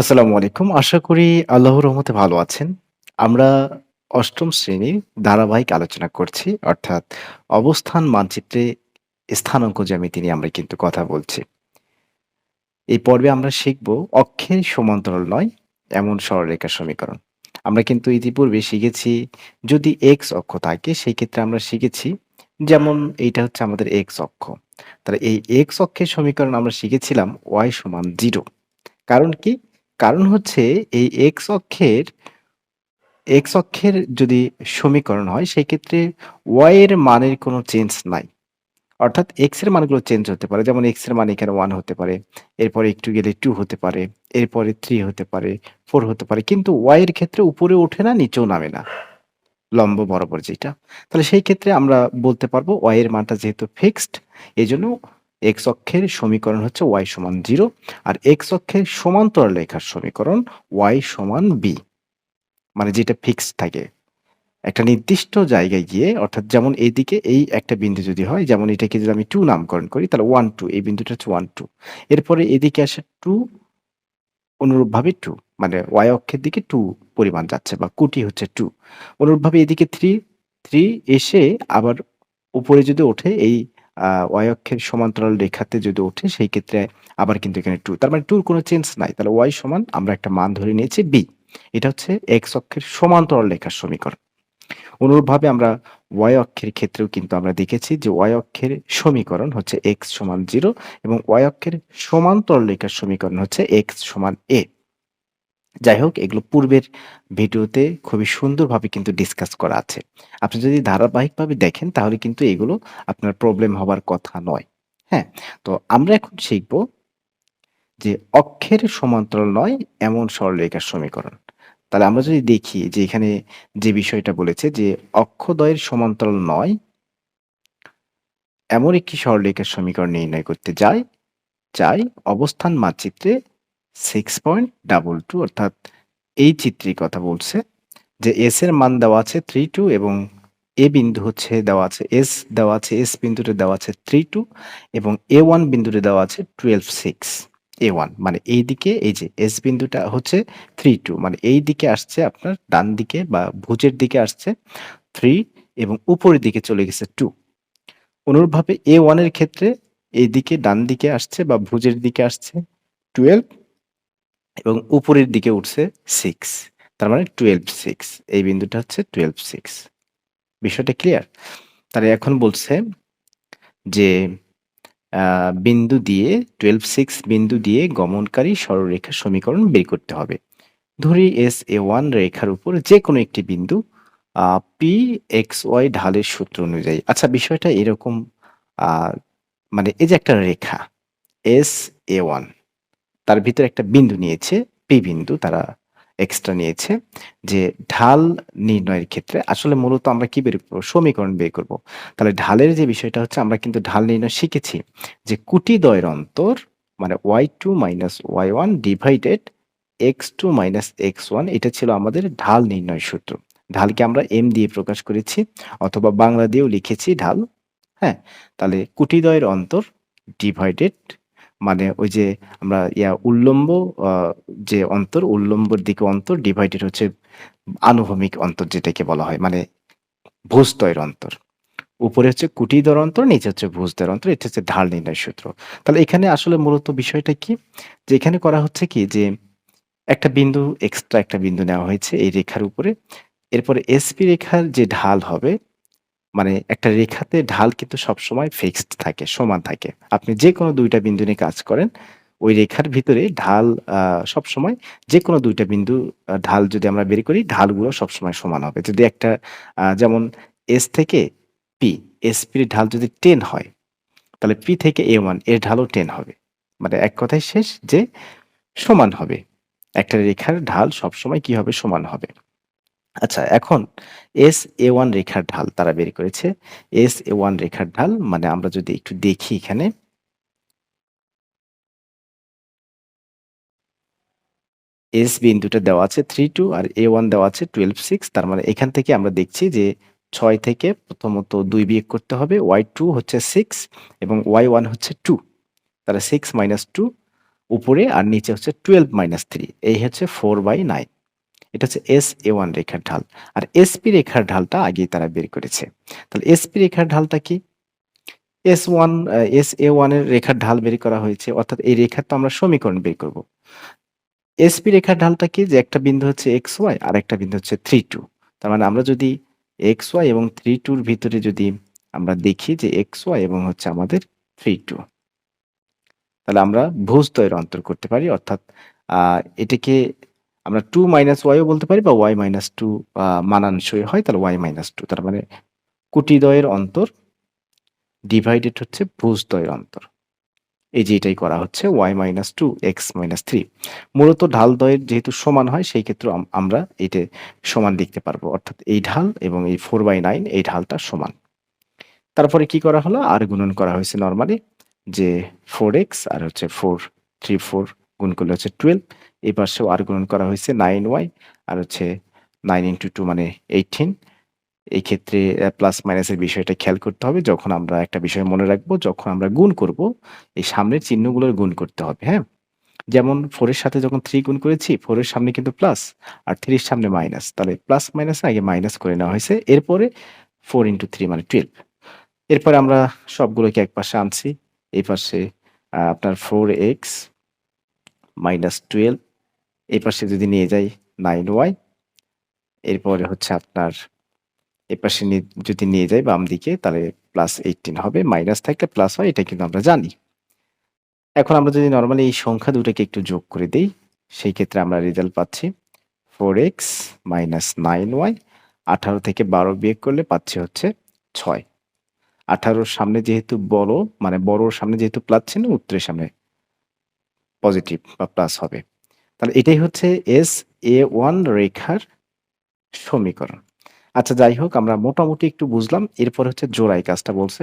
আসসালামু আলাইকুম। আশা করি আল্লাহর রহমতে ভালো আছেন। আমরা অষ্টম শ্রেণির ধারাবাহিক আলোচনা করছি। অর্থাৎ অবস্থান মানচিত্রে স্থানাঙ্ক জ্যামিতি নিয়ে আমরা কিন্তু কথা বলছি। এই পর্বে আমরা শিখব অক্ষের সমান্তরাল নয়, এমন সরলরেখার সমীকরণ। আমরা কিন্তু ইতিপূর্বে শিখেছি, যদি এক্স অক্ষ থাকে, সেই ক্ষেত্রে আমরা শিখেছি, যেমন এইটা হচ্ছে আমাদের এক্স অক্ষ। তাহলে এই এক্স অক্ষের সমীকরণ আমরা শিখেছিলাম ওয়াই সমান জিরো কারণ কি? কারণ হচ্ছে এই এক্স অক্ষের এক্স অক্ষের যদি সমীকরণ হয় সেক্ষেত্রে ওয়াই এর মানের কোনো চেঞ্জ নাই। অর্থাৎ এক্সের মানগুলো চেঞ্জ হতে পারে। যেমন এক্সের মান এখানে 1 হতে পারে। এরপরে একটু গেলে 2 হতে পারে। এরপরে 3 হতে পারে, 4 হতে পারে। কিন্তু ওয়াই এর ক্ষেত্রে উপরে ওঠে না, নিচেও নামে না। লম্ব বরাবর যেটা। তাহলে সেই ক্ষেত্রে আমরা বলতে পারব ওয়াই এর মানটা যেহেতু ফিক্সড এজন্য এক্স অক্ষের সমীকরণ হচ্ছে ওয়াই সমান জিরো আর এক্স অক্ষের সমান্তরাল রেখার সমীকরণ ওয়াই সমান বি। মানে যেটা ফিক্সড থাকে। একটা নির্দিষ্ট জায়গায় গিয়ে অর্থাৎ যেমন এইদিকে এই একটা বিন্দু যদি হয় যেমন এটাকে যদি আমি টু নামকরণ করি তাহলে 1, 2 এই বিন্দুটা হচ্ছে 1, 2 এরপরে এদিকে আসে টু অনুরূপভাবে টু মানে ওয়াই অক্ষের দিকে টু পরিমাণ যাচ্ছে বা কুটি হচ্ছে টু অনুরূপভাবে এদিকে 3, 3 এসে আবার উপরে যদি ওঠে এই অক্ষের সমান্তরাল রেখাতে যদি ওঠে, সেই ক্ষেত্রে আবার কিন্তু এখানে 2 তার মানে 2 র কোনো চেঞ্জ নাই। তাহলে ওয়াই সমান, আমরা একটা মান ধরে নিয়েছি বি। এটা হচ্ছে এক্স অক্ষের সমান্তরাল রেখার সমীকরণ। অনুরূপভাবে আমরা ওয়াই অক্ষের ক্ষেত্রেও কিন্তু আমরা দেখেছি যে ওয়াই অক্ষের সমীকরণ হচ্ছে এক্স সমান জিরো এবং ওয়াই অক্ষের সমান্তরাল রেখার সমীকরণ হচ্ছে এক্স সমান এ। যাই হোক এগুলো পূর্বের ভিডিওতে খুবই সুন্দরভাবে কিন্তু ডিসকাস করা আছে। আপনি যদি ধারাবাহিকভাবে দেখেন তাহলে কিন্তু এগুলো আপনার প্রবলেম হবার কথা নয়। হ্যাঁ? তো আমরা এখন শিখব যে অক্ষের সমান্তরাল নয় এমন সরলরেখার সমীকরণ। তাহলে আমরা যদি দেখি যে এখানে যে বিষয়টা বলেছে যে অক্ষদ্বয়ের সমান্তরাল নয় এমন একটি সরলরেখার সমীকরণ নির্ণয় করতে যাই, চাই অবস্থান মানচিত্রে 6.22 অর্থাৎ এই চিত্রের কথা বলছে, যে এস এর মান দেওয়া আছে 32 এবং এ বিন্দু হচ্ছে দেওয়া আছে এস দেওয়া আছে এস বিন্দুতে দেওয়া আছে 32 এবং এ ওয়ান বিন্দুতে দেওয়া আছে 12 6 এ ওয়ান মানে এই দিকে এই যে এস বিন্দুটা হচ্ছে 32 মানে এই দিকে আসছে আপনার ডান দিকে বা ভুজের দিকে আসছে থ্রি এবং উপরের দিকে চলে গেছে টু অনুরূপভাবে এ ওয়ানের ক্ষেত্রে এইদিকে ডান দিকে আসছে বা ভুজের দিকে আসছে 12 এবং উপরের দিকে উঠছে সিক্স তার মানে 12 6 এই বিন্দুটা হচ্ছে 12 6 বিষয়টা ক্লিয়ার তাহলে এখন বলছে যে বিন্দু দিয়ে 12 6 বিন্দু দিয়ে গমনকারী সরলরেখার সমীকরণ বের করতে হবে। ধরি এস এ ওয়ান রেখার উপর যে কোনো একটি বিন্দু পি এক্স ওয়াই ঢালের সূত্র অনুযায়ী। আচ্ছা বিষয়টা এরকম মানে এই যে একটা রেখা এস এ ওয়ান তার ভিতরে একটা বিন্দু নিয়েছে, পি বিন্দু তারা এক্সট্রা নিয়েছে, যে ঢাল নির্ণয়ের ক্ষেত্রে আসলে মূলত আমরা কি বের করব? সমীকরণ বের করব। তাহলে ঢালের যে বিষয়টা হচ্ছে, আমরা কিন্তু ঢাল নির্ণয় শিখেছি যে কুটি দয়ের অন্তর মানে y two minus y one divided x two minus x one এটা ছিল আমাদের ঢাল নির্ণয় সূত্র। ঢালকে আমরা এম দিয়ে প্রকাশ করেছি অথবা বাংলা দিয়েও লিখেছি ঢাল। হ্যাঁ তাহলে কুটিদ্বয়ের অন্তর ডিভাইডেড মানে ওই যে আমরা ইয়া উল্লম্ব যে অন্তর, উল্লম্বর দিকে অন্তর ডিভাইডেড হচ্ছে আনুভূমিক অন্তর যেটাকে বলা হয় মানে ভূস্তয়ের অন্তর। উপরে হচ্ছে কুটিদর অন্তর, নিচে হচ্ছে ভূজদের অন্তর, এটা হচ্ছে ঢাল নির্ণয় সূত্র। তাহলে এখানে আসলে মূলত বিষয়টা কি? যে এখানে করা হচ্ছে কি? যে একটা বিন্দু এক্সট্রা একটা বিন্দু নেওয়া হয়েছে এই রেখার উপরে। এরপরে এসপি রেখার যে ঢাল হবে মানে একটা রেখাতে ঢাল কিন্তু সবসময় ফিক্সড থাকে, সমান থাকে। আপনি যে কোনো দুইটা বিন্দু নিয়ে কাজ করেন, ওই রেখার ভিতরে ঢাল সবসময় যে কোনো দুইটা বিন্দু ঢাল যদি আমরা বের করি, ঢালগুলো সবসময় সমান হবে। যদি একটা যেমন এস থেকে পি এস পির ঢাল যদি টেন হয়, তাহলে পি থেকে এ ওয়ানের ঢালও টেন হবে। মানে এক কথায় শেষ যে সমান হবে। একটা রেখার ঢাল সবসময় কি হবে? সমান হবে। আচ্ছা এখন এস এ ওয়ান রেখার ঢাল তারা বের করেছে। এস এ ওয়ান রেখার ঢাল মানে আমরা যদি একটু দেখি এখানে। এস বিন্দুটা দেওয়া আছে থ্রি টু আর এ ওয়ান দেওয়া আছে টুয়েলভ সিক্স তার মানে এখান থেকে আমরা দেখছি যে ছয় থেকে প্রথমত দুই বিয়োগ করতে হবে। ওয়াই টু হচ্ছে সিক্স এবং ওয়াই ওয়ান হচ্ছে টু তাহলে সিক্স মাইনাস টু উপরে আর নিচে হচ্ছে টুয়েলভ মাইনাস থ্রি এই হচ্ছে ফোর বাই নাইন এটা হচ্ছে এস এ ওয়ান রেখার ঢাল। আর এসপি রেখার ঢালটা আগেই তারা বের করেছে। তাহলে এসপি রেখার ঢালটা কি? এস ওয়ান এস এ ওয়ানের রেখার ঢাল বের করা হয়েছে, অর্থাৎ এই রেখার তো আমরা সমীকরণ বের করব। এসপি রেখার ঢালটা কি? যে একটা বিন্দু হচ্ছে এক্স ওয়াই আর একটা বিন্দু হচ্ছে থ্রি টু তার মানে আমরা যদি এক্স ওয়াই এবং থ্রি টুর ভিতরে যদি আমরা দেখি যে এক্স ওয়াই এবং হচ্ছে আমাদের থ্রি টু তাহলে আমরা ভুজদ্বয়ের অন্তর করতে পারি, অর্থাৎ এটাকে আমরা টু মাইনাস ওয়াইও বলতে পারি বা ওয়াই মাইনাস টু মানানসই হয়, তাহলে ওয়াই মাইনাস টু তার মানে কুটিদ্বয়ের অন্তর ডিভাইডেড হচ্ছে ভুজদ্বয়ের অন্তর। এই যে এটাই করা হচ্ছে y minus two x minus three মূলত ঢাল দ্বয়ের যেহেতু সমান হয়, সেই ক্ষেত্রে আমরা এটা সমান লিখতে পারব। অর্থাৎ এই ঢাল এবং এই ফোর বাই নাইন এই ঢালটা সমান। তারপরে কি করা হলো? আর গুণন করা হয়েছে নর্মালি যে ফোর এক্স আর হচ্ছে ফোর থ্রি ফোর গুণ করলে হচ্ছে টুয়েলভ এই পাশেও আর গুণন করা হয়েছে নাইন ওয়াই আর হচ্ছে নাইন ইন্টু টু মানে এইটিন এই ক্ষেত্রে প্লাস মাইনাসের বিষয়টা খেয়াল করতে হবে যখন আমরা একটা বিষয় মনে রাখব, যখন আমরা গুণ করব, এই সামনের চিহ্নগুলোর গুণ করতে হবে হ্যাঁ? যেমন ফোরের সাথে যখন থ্রি গুণ করেছি ফোরের সামনে কিন্তু প্লাস আর থ্রির সামনে মাইনাস তাহলে প্লাস মাইনাস আগে মাইনাস করে নেওয়া হয়েছে, এরপরে ফোর ইন্টু থ্রি মানে টুয়েলভ এরপরে আমরা সবগুলোকে এক পাশে আনছি, এই পাশে আপনার ফোর এক্স মাইনাস টুয়েলভ এই পাশে যদি নিয়ে যাই নাইন ওয়াই এরপরে হচ্ছে আপনার এই পাশে যদি নিয়ে যাই বাম দিকে, তাহলে প্লাস এইটিন হবে মাইনাস থাকলে প্লাস হয়, এটা কিন্তু আমরা জানি। এখন আমরা যদি নর্মালি এই সংখ্যা দুটোকে একটু যোগ করে দিই, সেই ক্ষেত্রে আমরা রেজাল্ট পাচ্ছি four x minus nine y আঠারো থেকে বারো বিয়োগ করলে পাচ্ছি হচ্ছে ছয়। আঠারোর সামনে যেহেতু বড় মানে বড়োর সামনে যেহেতু প্লাস ছিল উত্তরের সামনে পজিটিভ বা প্লাস হবে। তাহলে এটাই হচ্ছে এস এ ওয়ান রেখার সমীকরণ। আচ্ছা যাই হোক, আমরা মোটামুটি একটু বুঝলাম। এরপর হচ্ছে জোড়াই কাজটা বলছে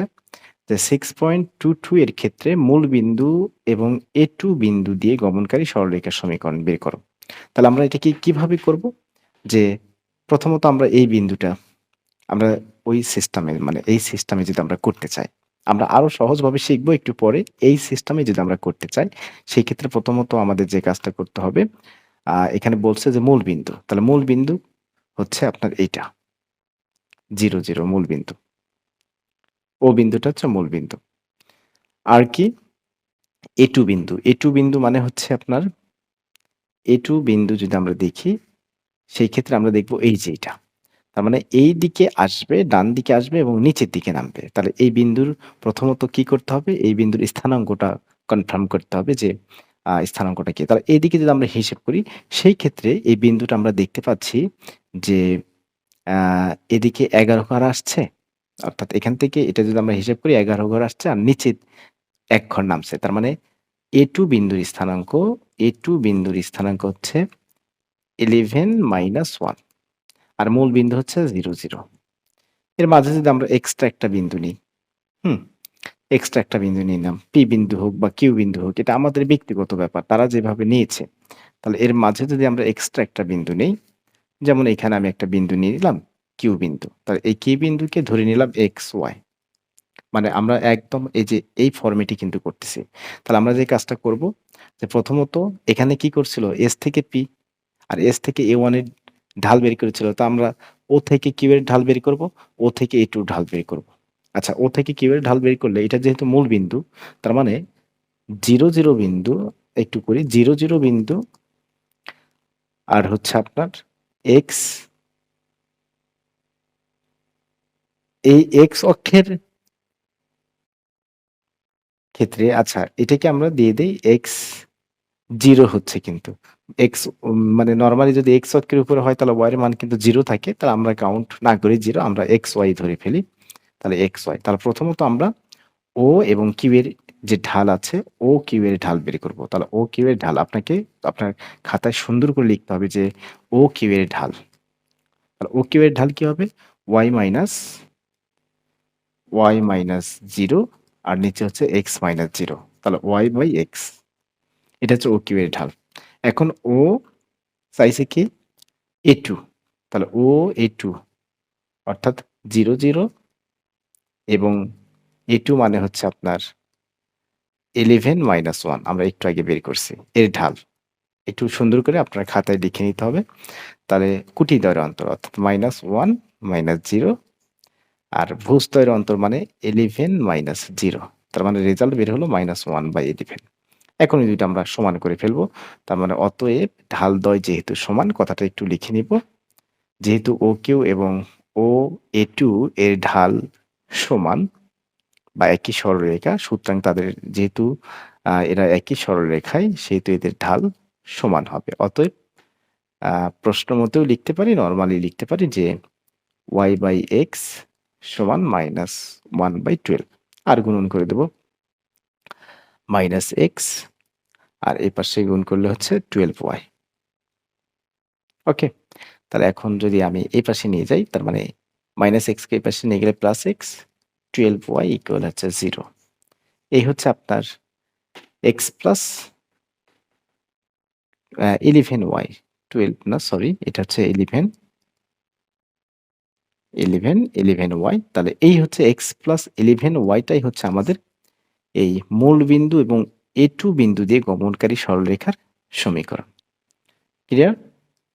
যে সিক্স পয়েন্ট টু টু এর ক্ষেত্রে মূল বিন্দু এবং এ টু বিন্দু দিয়ে গমনকারী সরলরেখার সমীকরণ বের করো। তাহলে আমরা এটাকে কীভাবে করব? যে প্রথমত আমরা এই বিন্দুটা, আমরা ওই সিস্টেমে মানে এই সিস্টেমে যদি আমরা করতে চাই আমরা আরও সহজভাবে শিখব একটু পরে। এই সিস্টেমে যদি আমরা করতে চাই, সেই ক্ষেত্রে প্রথমত আমাদের যে কাজটা করতে হবে এখানে বলছে যে মূল বিন্দু। তাহলে মূল বিন্দু হচ্ছে আপনার এইটা। জিরো জিরো, মূল বিন্দু। ও বিন্দুটা হচ্ছে মূল বিন্দু। আর কি? এ টু বিন্দু। এ টু বিন্দু মানে হচ্ছে আপনার এ টু বিন্দু যদি আমরা দেখি, সেই ক্ষেত্রে আমরা দেখব এই যে এটা। তার মানে এই দিকে আসবে, ডান দিকে আসবে এবং নিচের দিকে নামবে। তাহলে এই বিন্দুর প্রথমত কি করতে হবে? এই বিন্দুর স্থানাঙ্কটা কনফার্ম করতে হবে যে স্থানাঙ্কটা কি। তাহলে এইদিকে যদি আমরা হিসেব করি, সেই ক্ষেত্রে এই বিন্দুটা আমরা দেখতে পাচ্ছি যে এদিকে এগারো ঘর আসছে। অর্থাৎ এখান থেকে এটা যদি আমরা হিসেব করি, এগারো ঘর আসছে আর নিচে এক ঘর নামছে। তার মানে এ টু বিন্দুর স্থানাঙ্ক, এ টু বিন্দুর স্থানাঙ্ক হচ্ছে ইলেভেন মাইনাস ওয়ান আর মূল বিন্দু হচ্ছে জিরো জিরো। এর মাঝে যদি আমরা এক্সট্রা একটা বিন্দু নিই, হুম এক্সট্রা একটা বিন্দু নিলাম পি বিন্দু হোক বা কিউ বিন্দু হোক, এটা আমাদের ব্যক্তিগত ব্যাপার, তারা যেভাবে নিয়েছে, তাহলে এর মাঝে যদি আমরা এক্সট্রা একটা বিন্দু নিই, যেমন এখানে আমি একটা বিন্দু নিয়ে নিলাম কিউ বিন্দু, তাহলে এই কিউ বিন্দুকে ধরে নিলাম এক্স ওয়াই মানে আমরা একদম এই যে এই ফর্মেটই কিন্তু করতেছি। তাহলে আমরা যে কাজটা করব, যে প্রথমত এখানে কি করছিল এস থেকে পি আর এস থেকে এ ওয়ানের ঢাল বের করেছিল। তো আমরা ও থেকে কিউ এর ঢাল বের করব? ও থেকে এ টু ঢাল বের করব। আচ্ছা ও থেকে কিউ এর ঢাল বের করলে? এটা যেহেতু মূল বিন্দু, তার মানে জিরো জিরো বিন্দু, একটু করি, জিরো জিরো বিন্দু, আর হচ্ছে আপনার এক্স এই এক্স অক্ষের ক্ষেত্রে আচ্ছা এটাকে আমরা দিয়ে দেই এক্স জিরো হচ্ছে কিন্তু। এক্স মানে নর্মালি যদি এক্স অক্ষের উপরে হয়, তাহলে ওয়াই এর মান কিন্তু জিরো থাকে। তাহলে আমরা কাউন্ট না করি জিরো আমরা এক্স ওয়াই ধরে ফেলি। তাহলে এক্স ওয়াই তাহলে প্রথমত আমরা ও এবং কিউ এর যে ঢাল আছে ও কিউ এর ঢাল বের করব। তাহলে ও কিউ এর ঢাল, আপনাকে আপনার খাতায় সুন্দর করে লিখতে হবে যে ও কিউ এর ঢাল। তাহলে ও কিউ এর ঢাল কি হবে? Y minus y minus zero আর নিচে হচ্ছে এক্স মাইনাস জিরো তাহলে ওয়াই বাই এক্স এটা হচ্ছে ও কিউ এর ঢাল। এখন ও চাইছে কি? A two. তাহলে ও, এ টু। অর্থাৎ জিরো জিরো এবং এ টু মানে হচ্ছে আপনার ইলেভেন মাইনাস ওয়ান আমরা একটু আগে বের করছি। এর ঢাল। একটু সুন্দর করে আপনার খাতায় লিখে নিতে হবে। তাহলে কুটি দয়ের অন্তর অর্থাৎ মাইনাস ওয়ান মাইনাস জিরো আর ভূস্তয়ের অন্তর মানে ইলেভেন মাইনাস জিরো তার মানে রেজাল্ট বের হলো মাইনাস ওয়ান বাই ইলেভেন এখন এই দুইটা আমরা সমান করে ফেলব। তার মানে অতএব ঢাল দয় যেহেতু সমান, কথাটা একটু লিখে নিব। যেহেতু ও কিউ এবং ও এ টু এর ঢাল সমান বা একই সরলরেখা, সুতরাং তাদের যেহেতু এরা একই সরলরেখায়, সেহেতু এদের ঢাল সমান হবে। অতএব প্রশ্ন মতেও লিখতে পারি, নর্মালি লিখতে পারি যে ওয়াই বাই এক্স সমান মাইনাস ওয়ান বাই টুয়েলভ। আর গুণন করে দেব মাইনাস এক্স, আর এই পাশে গুণ করলে হচ্ছে টুয়েলভ ওয়াই। ওকে, তাহলে এখন যদি আমি এই পাশে নিয়ে যাই, তার মানে মাইনাস এক্সকে এই পাশে নিয়ে গেলে plus x, twelve y equal হচ্ছে জিরো। এই হচ্ছে আপনার x plus eleven y, twelve না, সরি, এটা হচ্ছে ইলেভেন ইলেভেন ইলেভেন ওয়াই, তাহলে এই হচ্ছে এক্স প্লাস ইলেভেন ওয়াইটাই হচ্ছে আমাদের এই মূল বিন্দু এবং এ টু বিন্দু দিয়ে গমনকারী সরলরেখার সমীকরণ। ক্লিয়ার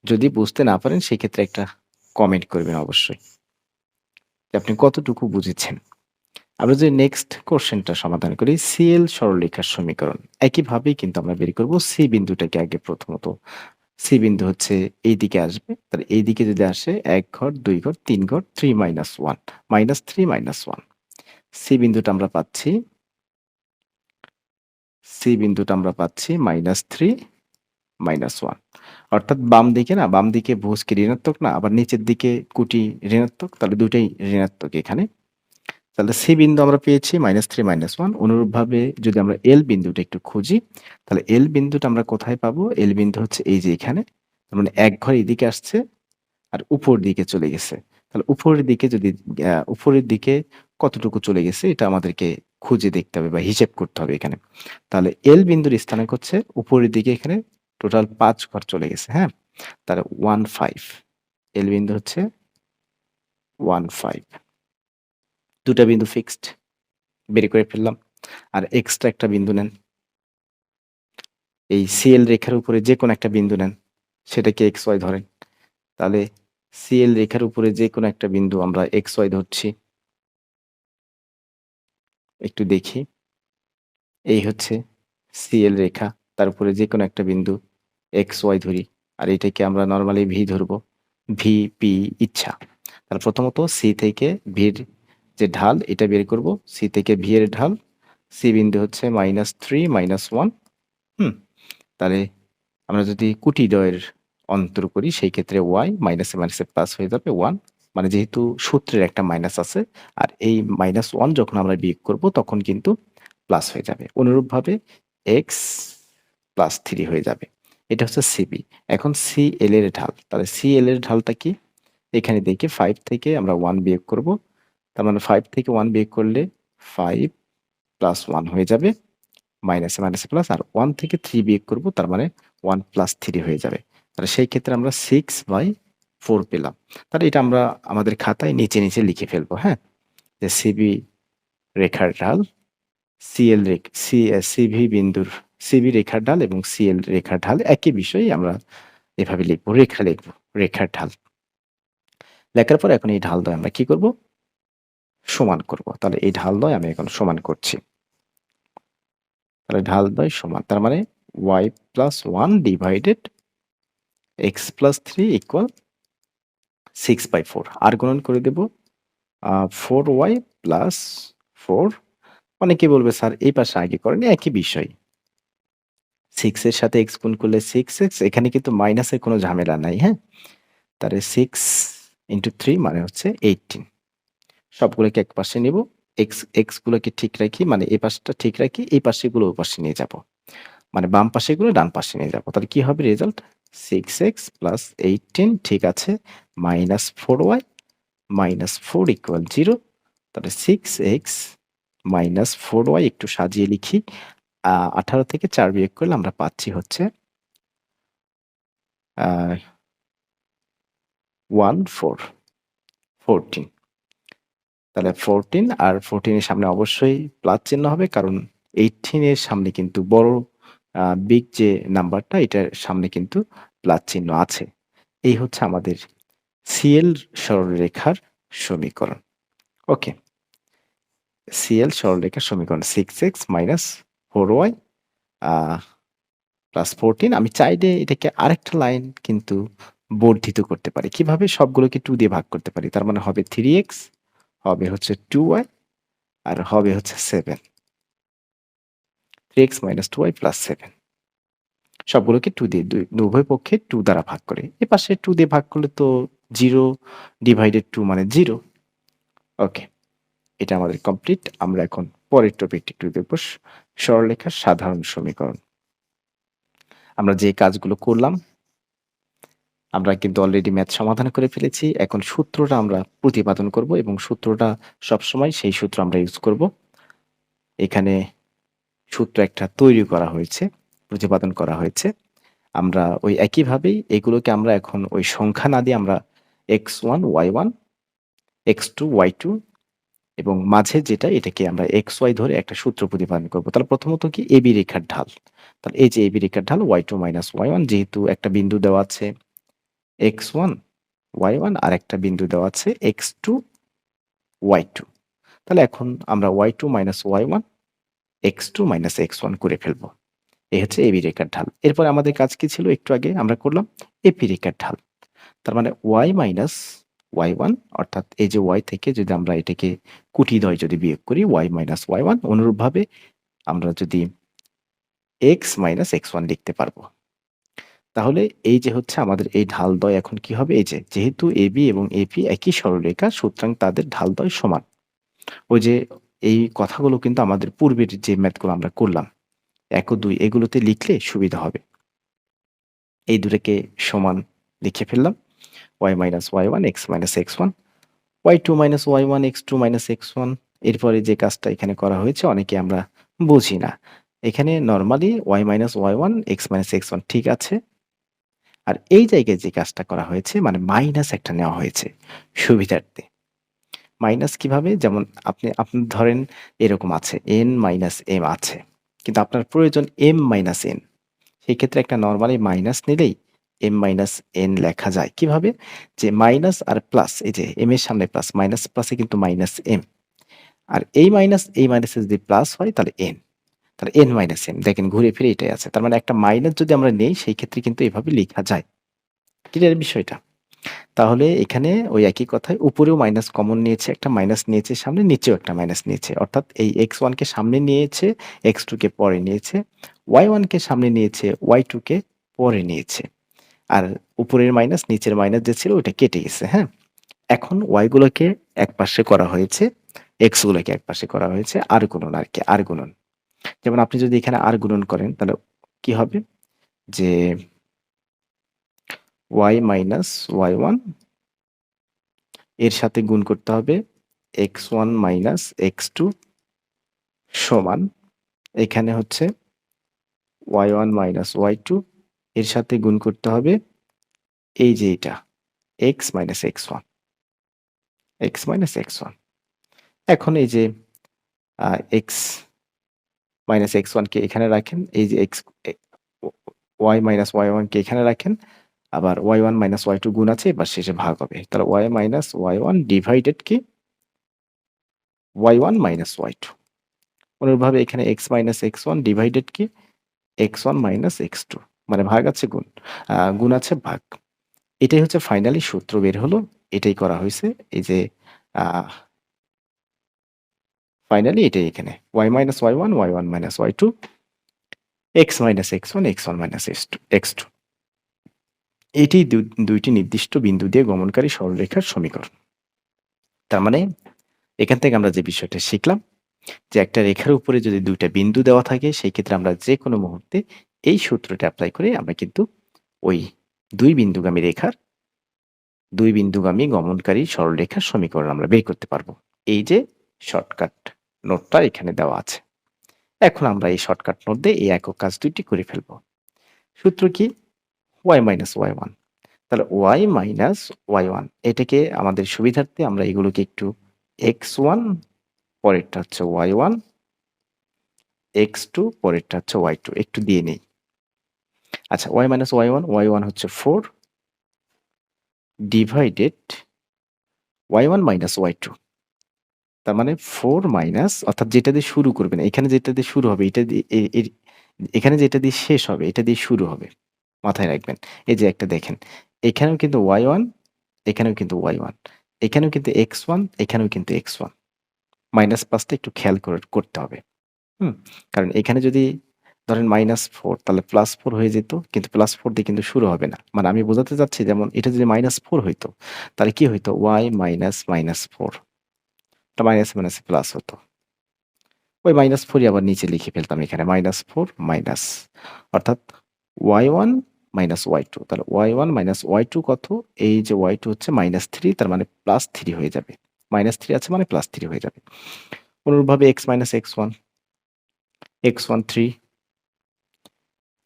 যদি বুঝতে না পারেন, সেক্ষেত্রে একটা কমেন্ট করবেন অবশ্যই। আপনি কতটুকু বুঝেছেন। আমরা যদি নেক্সট কোশ্চেনটা সমাধান করি সিএল সরলরেখার সমীকরণ। একইভাবেই কিন্তু আমরা বের করব সি বিন্দুটাকে আগে প্রথমত। সি বিন্দু হচ্ছে এই দিকে আসবে। তাহলে এই দিকে যদি আসে, এক ঘর, দুই ঘর, তিন ঘর three minus one minus three minus one C বিন্দুটা আমরা পাচ্ছি সি বিন্দুটা আমরা পাচ্ছি মাইনাস থ্রি মাইনাস ওয়ান অর্থাৎ বাম দিকে না, বাম দিকে ভুজ কি ঋণাত্মক না, আবার নিচের দিকে কুটি ঋণাত্মক, তাহলে দুটাই ঋণাত্মক এখানে। তাহলে সি বিন্দু আমরা পেয়েছি মাইনাস থ্রি মাইনাস ওয়ান অনুরূপভাবে যদি আমরা এল বিন্দুটা একটু খুঁজি, তাহলে এল বিন্দুটা আমরা কোথায় পাবো? এল বিন্দু হচ্ছে এই যে এখানে। তার মানে এক ঘর এদিকে আসছে আর উপর দিকে চলে গেছে। তাহলে উপরের দিকে যদি উপরের দিকে কতটুকু চলে গেছে, এটা আমাদেরকে খুঁজে দেখতে হবে বা হিসেব করতে হবে এখানে। তাহলে এল বিন্দুর স্থানাঙ্ক হচ্ছে উপরের দিকে এখানে টোটাল পাঁচ ঘর চলে গেছে হ্যাঁ? তাহলে ওয়ান ফাইভ এল বিন্দু হচ্ছে ওয়ান ফাইভ দুটা বিন্দু ফিক্সড বের করে ফেললাম। আর এক্সট্রা একটা বিন্দু নেন। এই সিএল রেখার উপরে যে কোনো একটা বিন্দু নেন, সেটাকে এক্স ওয়াই ধরেন। তাহলে সিএল রেখার উপরে যে কোনো একটা বিন্দু আমরা এক্স ওয়াই ধরছি। একটু দেখি। এই হচ্ছে সিএল রেখা, তার উপরে যে কোনো একটা বিন্দু এক্স ওয়াই ধরি, আর এটাকে আমরা নর্মালি ভি ধরবো ভি পি ইচ্ছা। তাহলে প্রথমত সি থেকে ভির যে ঢাল, এটা বের করব। সি থেকে ভি এর ঢাল সি বিন্দু হচ্ছে minus three minus one hmm. তাহলে আমরা যদি কুটি দয়ের অন্তর করি, সেই ক্ষেত্রে ওয়াই মাইনাসে মাইনাসে প্লাস হয়ে যাবে ওয়ান মানে যেহেতু সূত্রের একটা মাইনাস আছে, আর এই মাইনাস ওয়ান যখন আমরা বিয়োগ করব, তখন কিন্তু প্লাস হয়ে যাবে। অনুরূপভাবে এক্স প্লাস থ্রি হয়ে যাবে। এটা হচ্ছে সিবি এখন সি এল এর ঢাল। তাহলে সি এল এর ঢালটা কি? এখানে দেখি ফাইভ থেকে আমরা ওয়ান বিয়োগ করব। তার মানে ফাইভ থেকে ওয়ান বিয়োগ করলে ফাইভ প্লাস ওয়ান হয়ে যাবে। মাইনাসে মাইনাসে প্লাস আর ওয়ান থেকে থ্রি বিয়োগ করব, তার মানে ওয়ান প্লাস থ্রি হয়ে যাবে। তাহলে সেই ক্ষেত্রে আমরা সিক্স বাই ফোর পেলাম। তাহলে এটা আমরা আমাদের খাতায় নিচে নিচে লিখে ফেলব হ্যাঁ? যে সিবি রেখার ঢাল সিএল সিভি বিন্দুর সিবি রেখার ঢাল এবং সিএল রেখার ঢাল একই বিষয়ে আমরা এভাবে লিখব, রেখা লিখব, রেখার ঢাল। লেখার পর এখন এই ঢাল দয় আমরা কি করব? সমান করব। তাহলে এই ঢাল দয় আমি এখন সমান করছি। তাহলে ঢাল দয় সমান, তার মানে y plus one divided x plus three equal six by four আর গুণন করে দেব ফোর ওয়াই প্লাস ফোর অনেকে বলবে, স্যার, এই পাশে আগে করেন, একই বিষয়। সিক্স এর সাথে এক্স গুণ করলে সিক্স এক্স এখানে কিন্তু মাইনাসের কোনো ঝামেলা নাই হ্যাঁ? তাহলে সিক্স ইন্টু থ্রি মানে হচ্ছে এইটিন সবগুলোকে এক পাশে নিব এক্স এক্স গুলোকে ঠিক রাখি মানে এই পাশটা ঠিক রাখি এই পাশেগুলো ওই পাশে নিয়ে যাব। মানে বাম পাশেগুলো ডান পাশে নিয়ে যাব। তাহলে কি হবে result six x plus eighteen ঠিক আছে minus four y minus four equal zero তাহলে six x minus four y একটু সাজিয়ে লিখি আঠারো থেকে চার বিয়োগ করলে আমরা পাচ্ছি হচ্ছে ওয়ান ফোর ফোরটিন তাহলে ফোরটিন আর ফোরটিনের সামনে অবশ্যই প্লাস চিহ্ন হবে, কারণ এইটিন এর সামনে কিন্তু বড় বিগ যে নাম্বারটা, এটার সামনে কিন্তু প্লাস চিহ্ন আছে। এই হচ্ছে আমাদের সিএল সরলরেখার সমীকরণ। ওকে। সিএল সরলরেখার সমীকরণ six x minus four y plus fourteen আমি চাইলে এটাকে আরেকটা লাইন কিন্তু বর্ধিত করতে পারি। কীভাবে? সবগুলোকে টু দিয়ে ভাগ করতে পারি। তার মানে হবে থ্রি এক্স হবে হচ্ছে টু ওয়াই আর হবে হচ্ছে seven three x minus two y plus seven সবগুলোকে টু দিয়ে, দুই উভয় পক্ষে টু দ্বারা ভাগ করে। এ পাশে টু দিয়ে ভাগ করলে তো জিরো ডিভাইডেড টু মানে জিরো ওকে এটা আমাদের কমপ্লিট আমরা এখন পরের টপিকটি একটু দেখব। সরলরেখার সাধারণ সমীকরণ। আমরা যে কাজগুলো করলাম, আমরা কিন্তু অলরেডি ম্যাথ সমাধান করে ফেলেছি। এখন সূত্রটা আমরা প্রতিপাদন করব এবং সূত্রটা সবসময় সেই সূত্র আমরা ইউজ করব। এখানে সূত্র একটা তৈরি করা হয়েছে, প্রতিপাদন করা হয়েছে। আমরা ওই একইভাবেই এগুলোকে আমরা এখন ওই সংখ্যা না দিয়ে আমরা x one, y one, x two, y two এবং মাঝে যেটা এটাকে আমরা এক্স ওয়াই ধরে একটা সূত্র প্রতিপাদন করব। তাহলে প্রথমত কি? এবি রেখার ঢাল। তাহলে এই যে এবি রেখার ঢাল, y two minus y one যেহেতু একটা বিন্দু দেওয়া আছে এক্স ওয়ান, ওয়াই ওয়ান আর একটা বিন্দু দেওয়া আছে এক্স টু, ওয়াই টু। তাহলে এখন আমরা y two minus y one x two minus x one করে ফেলব। এই হচ্ছে এবি রেখার ঢাল। এরপর আমাদের কাজ কি ছিল? একটু আগে আমরা করলাম এপি রেখার ঢাল। তার মানে ওয়াই মাইনাস ওয়াই ওয়ান অর্থাৎ এই যে ওয়াই থেকে যদি আমরা এটাকে কুটি দয় যদি বিয়োগ করি ওয়াই মাইনাস ওয়াই ওয়ান অনুরূপভাবে আমরা যদি এক্স মাইনাস এক্স ওয়ান লিখতে পারব। তাহলে এই যে হচ্ছে আমাদের এই ঢালদ্বয় এখন কি হবে? এই যে যেহেতু এবি এবং এপি একই সরলরেখা, সুতরাং তাদের ঢালদ্বয় সমান। ওই যে এই কথাগুলো কিন্তু আমাদের পূর্বের যে ম্যাথগুলো আমরা করলাম, এক ও দুই এগুলোতে লিখলে সুবিধা হবে। এই দুটোকে সমান লিখে ফেললাম। Y minus y one x minus x one y two minus y one x two minus x one এরপরে যে কাজটা এখানে করা হয়েছে অনেকে আমরা বুঝি না। এখানে normally y minus y one x minus x one ঠিক আছে। আর এই জায়গায় যে কাজটা করা হয়েছে মানে মাইনাস একটা নেওয়া হয়েছে, সুবিধার্থে। মাইনাস কীভাবে? যেমন আপনি আপনি ধরেন এরকম আছে এন মাইনাস এম আছে। কিন্তু আপনার প্রয়োজন এম মাইনাস এন সেই ক্ষেত্রে একটা নর্মালি মাইনাস নিলেই এম মাইনাস এন লেখা যায়। কীভাবে? যে মাইনাস আর প্লাস এই যে এম এর সামনে প্লাস মাইনাস প্লাসে কিন্তু মাইনাস এম আর এই মাইনাস এই মাইনাসে যদি প্লাস হয়, তাহলে এন তাহলে এন মাইনাস এম দেখেন, ঘুরে ফিরে এটাই আছে। তার মানে একটা মাইনাস যদি আমরা নেই, সেই ক্ষেত্রে কিন্তু এভাবে লেখা যায়। ক্লিয়ার বিষয়টা? তাহলে এখানে ওই একই কথায় উপরেও মাইনাস কমন নিয়েছে, একটা মাইনাস নিয়েছে, সামনে নিচেও একটা মাইনাস নিয়েছে। অর্থাৎ এই এক্স ওয়ানকে সামনে নিয়েছে এক্স টুকে পরে নিয়েছে ওয়াই ওয়ানকে সামনে নিয়েছে ওয়াই টুকে পরে নিয়েছে। আর উপরের মাইনাস নিচের মাইনাস যে ছিল, ওইটা কেটে গেছে হ্যাঁ? এখন ওয়াইগুলোকে এক পাশে করা হয়েছে এক্স গুলোকে এক পাশে করা হয়েছে আর গুণন আর কি আর গুণন। যেমন আপনি যদি এখানে আর গুণন করেন, তাহলে কি হবে? যে ওয়াই মাইনাস ওয়াই ওয়ানের সাথে গুণ করতে হবে x one minus x two সমান, এখানে হচ্ছে y one minus y two এর সাথে গুণ করতে হবে এই যে এটা x minus x one x minus x one এখন এই যে এক্স মাইনাস এক্স ওয়ানকে এখানে রাখেন, এই যে এক্স ওয়াই মাইনাস ওয়াই ওয়ানকে এখানে রাখেন আবার y one minus y two গুণ আছে, এবার শেষে ভাগ হবে। তাহলে y minus y one divided কি? Y one minus y two অনুরূপভাবে এখানে x minus x one divided কি? X one minus x two মানে ভাগ আছে গুণ। গুণ আছে ভাগ। এটাই হচ্ছে ফাইনালি সূত্র বের হলো। এটাই করা হয়েছে। এই যে ফাইনালি এটাই এখানে। Y minus y one y one minus y two x minus x one x one minus x two x two এটি দুইটি নির্দিষ্ট বিন্দু দিয়ে গমনকারী সরলরেখার সমীকরণ। তার মানে এখান থেকে আমরা যে বিষয়টা শিখলাম, যে একটা রেখার উপরে যদি দুইটা বিন্দু দেওয়া থাকে, সেই ক্ষেত্রে আমরা যে কোনো মুহূর্তে এই সূত্রটা অ্যাপ্লাই করে আমরা কিন্তু ওই দুই বিন্দুগামী রেখার, দুই বিন্দুগামী গমনকারী সরলরেখার সমীকরণ আমরা বের করতে পারব। এই যে শর্টকাট নোটটা এখানে দেওয়া আছে। এখন আমরা এই শর্টকাট নোট দিয়ে এই একক কাজ দুইটি করে ফেলব। সূত্র কি? ওয়াই মাইনাস ওয়াই ওয়ান তাহলে ওয়াই মাইনাস ওয়াই ওয়ান এটাকে আমাদের সুবিধার্থে আমরা এগুলোকে একটু এক্স ওয়ান পরেরটা হচ্ছে ওয়াই ওয়ান এক্স টু পরেরটা হচ্ছে ওয়াই টু একটু দিয়ে নেই। আচ্ছা y minus y one y one হচ্ছে four divided y one minus y two তার মানে ফোর মাইনাস অর্থাৎ যেটা দিয়ে শুরু করবেন, এখানে যেটা দিয়ে শুরু হবে, এটা দিয়ে এখানে যেটা দিয়ে শেষ হবে, এটা দিয়ে শুরু হবে। মাথায় রাখবেন। এই যে একটা দেখেন, এখানেও কিন্তু ওয়াই ওয়ান এখানেও কিন্তু ওয়াই ওয়ান এখানেও কিন্তু এক্স ওয়ান এখানেও কিন্তু এক্স ওয়ান মাইনাস পাঁচটা একটু খেয়াল করে করতে হবে। হুম, কারণ এখানে যদি ধরেন মাইনাস ফোর তাহলে প্লাস ফোর হয়ে যেত, কিন্তু প্লাস ফোর দিয়ে কিন্তু শুরু হবে না। মানে আমি বোঝাতে চাচ্ছি যেমন এটা যদি মাইনাস ফোর হইতো, তাহলে কি হইতো? Y minus minus four minus minus plus হতো। ওই মাইনাস ফোরই আবার নিচে লিখে ফেলতাম এখানে মাইনাস ফোর মাইনাস অর্থাৎ y one minus y two তাহলে y one minus y two কত? এই যে ওয়াই টু হচ্ছে মাইনাস থ্রি তার মানে প্লাস থ্রি হয়ে যাবে। মাইনাস থ্রি আছে মানে প্লাস থ্রি হয়ে যাবে। অনুরূপভাবে x minus x one x one three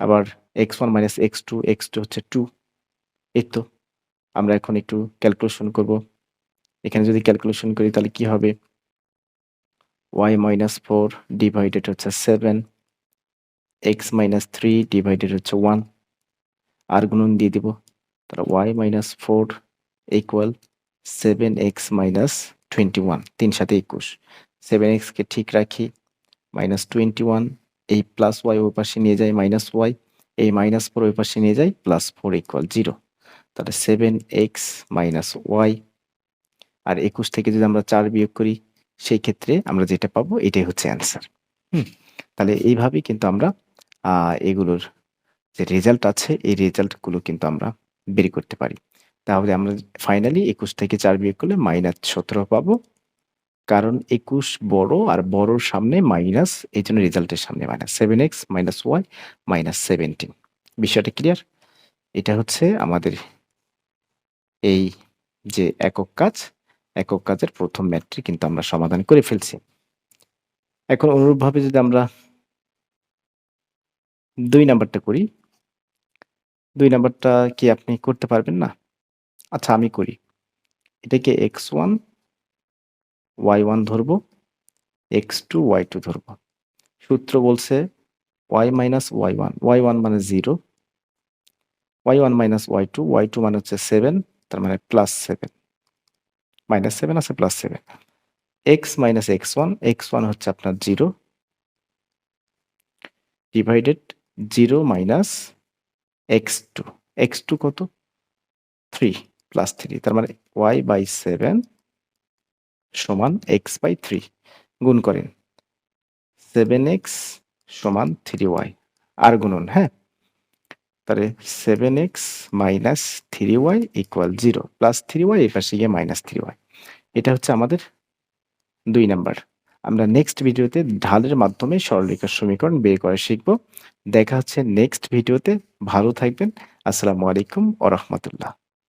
আবার x one minus x two x two হচ্ছে টু এই তো, আমরা এখন একটু ক্যালকুলেশন করব। এখানে যদি ক্যালকুলেশন করি তাহলে কি হবে? ওয়াই মাইনাস ফোর ডিভাইডেড হচ্ছে seven x minus three divided হচ্ছে ওয়ান আর গুণন দিয়ে দিব। তাহলে y minus four equal seven x minus twenty one তিন সাথে একুশ। সেভেন এক্সকে ঠিক রাখি মাইনাস টোয়েন্টি ওয়ান এই প্লাস ওয়াই ওই পাশে নিয়ে যায় মাইনাস ওয়াই এই মাইনাস ফোর ওই পাশে নিয়ে যায় প্লাস ফোর ইকুয়াল জিরো তাহলে সেভেন এক্স মাইনাস ওয়াই আর একুশ থেকে যদি আমরা চার বিয়োগ করি, সেই ক্ষেত্রে আমরা যেটা পাবো, এটাই হচ্ছে অ্যান্সার হুম, তাহলে এইভাবেই কিন্তু আমরা এগুলোর যে রেজাল্ট আছে, এই রেজাল্টগুলো কিন্তু আমরা বের করতে পারি। তাহলে আমরা ফাইনালি একুশ থেকে চার বিয়োগ করলে মাইনাস সতেরো পাবো। কারণ একুশ বড় আর বড়র সামনে মাইনাস এই জন্য রেজাল্টের সামনে minus seven x minus y minus seventeen বিষয়টা ক্লিয়ার এটা হচ্ছে আমাদের এই যে একক কাজ, একক কাজের প্রথম ম্যাটটি কিন্তু আমরা সমাধান করে ফেলছি। এখন অনুরূপভাবে যদি আমরা দুই নাম্বারটা করি দুই নাম্বারটা কি আপনি করতে পারবেন না? আচ্ছা আমি করি। এটাকে এক্স ওয়ান, ওয়াই ওয়ান ধরবো, এক্স টু, ওয়াই টু ধরবো। সূত্র বলছে y minus y one y one মানে zero, y one minus y two y two মানে হচ্ছে সেভেন, তার মানে প্লাস সেভেন। মাইনাস সেভেন আছে, plus seven. X minus x one x one হচ্ছে আপনার zero, divided zero minus x two x two কত? Three plus three তার মানে ওয়াই বাই সেভেন সমান এক্স বাই থ্রি গুণ করেন। সেভেন এক্স সমান থ্রি ওয়াই আর গুণন হ্যাঁ? তাহলে seven x minus three y equal zero plus three y এই পাশে গিয়ে মাইনাস থ্রি ওয়াই এটা হচ্ছে আমাদের দুই নাম্বার আমরা নেক্সট ভিডিওতে ঢালের মাধ্যমে সরলরেখার সমীকরণ বের করে শিখব। দেখা হচ্ছে নেক্সট ভিডিওতে ভালো থাকবেন। আসসালামু আলাইকুম ও রহমতুল্লাহ।